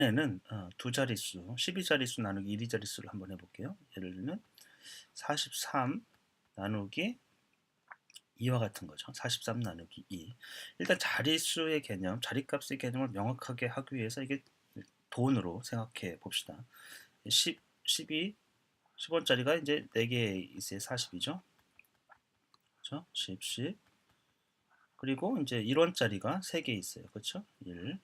에는 어, 두 자릿수, 12자릿수 나누기 1자릿수를 한번 해볼게요. 예를 들면 43 나누기 2와 같은 거죠. 43 나누기 2. 일단 자릿수의 개념, 자릿값의 개념을 명확하게 하기 위해서 이게 돈으로 생각해 봅시다. 10, 12, 10원짜리가 이제 4개 있어요. 40이죠. 그렇죠? 10, 10. 그리고 이제 1원짜리가 3개 있어요. 그렇죠? 1,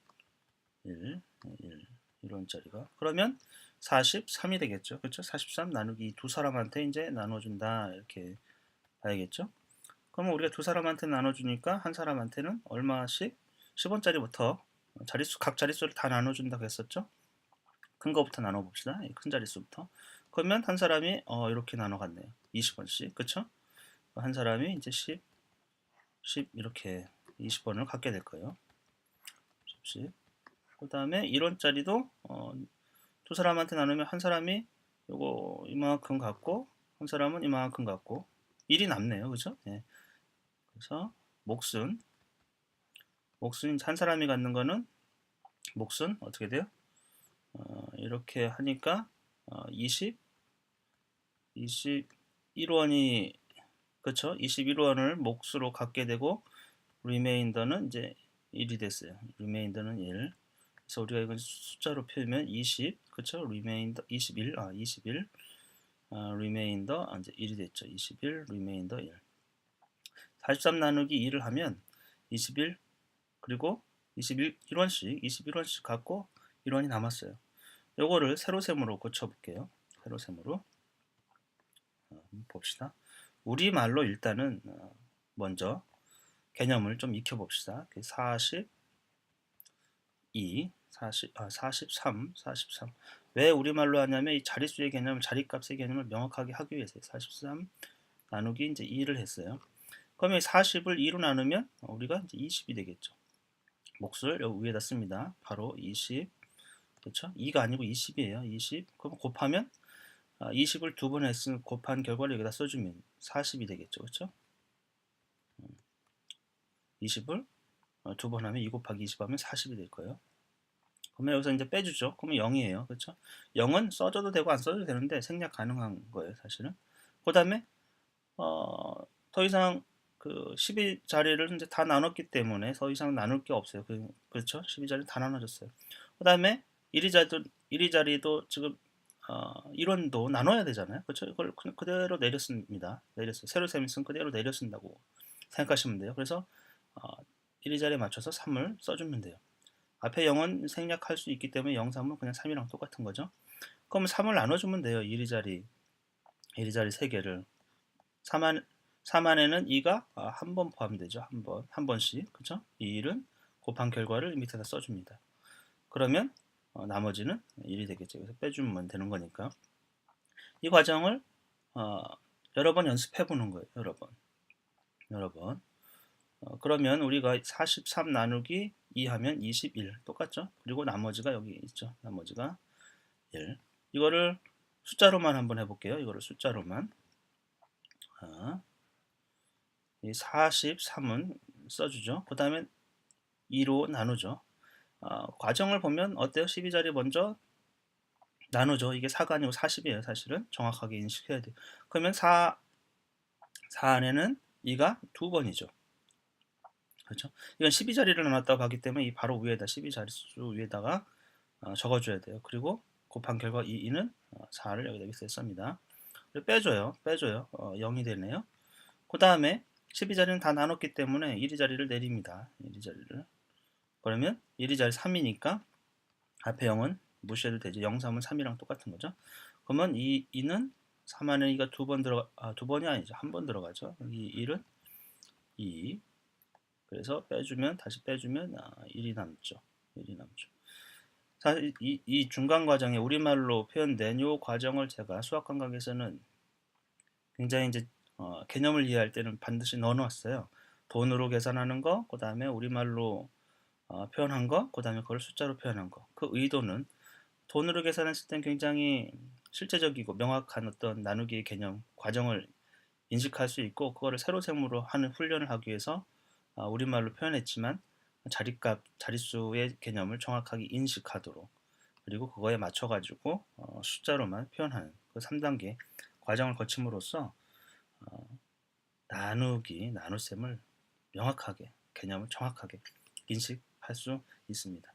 1, 1, 1원짜리가. 그러면 43이 되겠죠. 그렇죠? 43 나누기 두 사람한테 이제 나눠준다. 이렇게 봐야겠죠. 그러면 우리가 두 사람한테 나눠주니까 한 사람한테는 얼마씩 10원짜리부터 자릿수 각 자릿수를 다 나눠준다고 했었죠. 큰 거부터 나눠봅시다. 큰 자릿수부터. 그러면 한 사람이 어, 이렇게 나눠갔네요. 20원씩. 그쵸? 한 사람이 이제 10, 10 이렇게 20원을 갖게 될 거예요. 10, 10. 그 다음에 1원짜리도 어, 두 사람한테 나누면 한 사람이 요거 이만큼 갖고 한 사람은 이만큼 갖고 1이 남네요. 그죠? 네. 그래서 몫은 몫은 한 사람이 갖는 거는 몫은 어떻게 돼요? 어, 이렇게 하니까 어, 20 21원이 그쵸? 21원을 몫으로 갖게 되고 리메인더는 이제 1이 됐어요. 리메인더는 1. 그래서 우리가 이건 숫자로 표현하면 20, 그쵸? 리메인더 21, 아 21, 아, 리메인더 아, 이제 1이 됐죠. 21, 리메인더 1. 43 나누기 2를 하면 21 그리고 21 1원씩 21원씩 갖고 1원이 남았어요. 요거를 세로셈으로 고쳐볼게요. 세로셈으로 어, 봅시다. 우리말로 일단은 어, 먼저 개념을 좀 익혀봅시다. 42, 40, 아, 43, 43. 왜 우리말로 하냐면 이 자릿수의 개념, 자릿값의 개념을 명확하게 하기 위해서 43 나누기 이제 2를 했어요. 그러면 40을 2로 나누면 우리가 이제 20이 되겠죠. 몫을 여기 위에다 씁니다. 바로 20. 그렇죠? 2가 아니고 20이에요. 20. 그럼 곱하면 20을 아, 두번 했으면 곱한 결과를 여기다 써주면 40이 되겠죠. 그렇죠? 20을 어, 두번 하면 2 곱하기 20 하면 40이 될 거예요. 그러면 여기서 이제 빼주죠. 그러면 0이에요. 그렇죠? 0은 써줘도 되고 안 써도 되는데 생략 가능한 거예요. 사실은. 그 다음에 어, 더 이상 그 12자리를 이제 다 나눴기 때문에 더 이상 나눌 게 없어요. 그, 그렇죠? 12자리 다 나눠졌어요. 그 다음에 1위 자리도, 1위 자리도 지금 어, 1원도 나눠야 되잖아요. 그렇죠? 이걸 그대로 내렸습니다. 내렸어요. 세로 셈있으면 그대로 내려쓴다고 생각하시면 돼요. 그래서 어, 1위 자리에 맞춰서 3을 써주면 돼요. 앞에 0은 생략할 수 있기 때문에 0, 3은 그냥 3이랑 똑같은 거죠. 그럼 3을 나눠주면 돼요. 1위 자리, 1위 자리 3개를. 3 안, 3 안에는 2가 아, 한번 포함되죠. 한 번, 한 번씩. 그쵸? 이 1은 곱한 결과를 밑에다 써줍니다. 그러면 어, 나머지는 1이 되겠죠. 그래서 빼주면 되는 거니까. 이 과정을 어, 여러 번 연습해 보는 거예요. 여러 번. 여러 번. 어, 그러면 우리가 43 나누기 2 하면 21 똑같죠? 그리고 나머지가 여기 있죠. 나머지가 1. 이거를 숫자로만 한번 해볼게요. 이거를 숫자로만. 아, 43은 써주죠. 그 다음에 2로 나누죠. 어, 과정을 보면 어때요? 12자리 먼저 나누죠. 이게 4가 아니고 40이에요. 사실은 정확하게 인식해야 돼요. 그러면 4, 4 안에는 2가 두 번이죠. 그렇죠? 이건 12자리를 나눴다고 하기 때문에 이 바로 위에다 12자릿수 위에다가 어, 적어줘야 돼요. 그리고 곱한 결과 이 2는 4를 어, 여기다 씁니다. 빼줘요. 빼줘요. 어, 0이 되네요. 그 다음에 12자리는 다 나눴기 때문에 1위 자리를 내립니다. 1위 자리를. 그러면 1위 자리 3이니까 앞에 0은 무시해도 되죠. 0, 3은 3이랑 똑같은 거죠. 그러면 이 2는 3 안에 2가 두 번 들어가, 아, 두 번이 아니죠. 한 번 들어가죠. 이 1은 2. 그래서 빼주면, 다시 빼주면, 아, 1이 남죠. 1이 남죠. 사실 이, 이 중간 과정에 우리말로 표현된 이 과정을 제가 수학 감각에서는 굉장히 이제 어, 개념을 이해할 때는 반드시 넣어놨어요. 돈으로 계산하는 거, 그 다음에 우리말로 어, 표현한 거, 그 다음에 그걸 숫자로 표현한 거. 그 의도는 돈으로 계산했을 땐 굉장히 실제적이고 명확한 어떤 나누기의 개념, 과정을 인식할 수 있고 그거를 세로셈으로 하는 훈련을 하기 위해서 어, 우리말로 표현했지만 자릿값, 자릿수의 개념을 정확하게 인식하도록 그리고 그거에 맞춰 가지고 어, 숫자로만 표현하는 그 3단계 과정을 거침으로써 어, 나누기 나눗셈을 명확하게 개념을 정확하게 인식할 수 있습니다.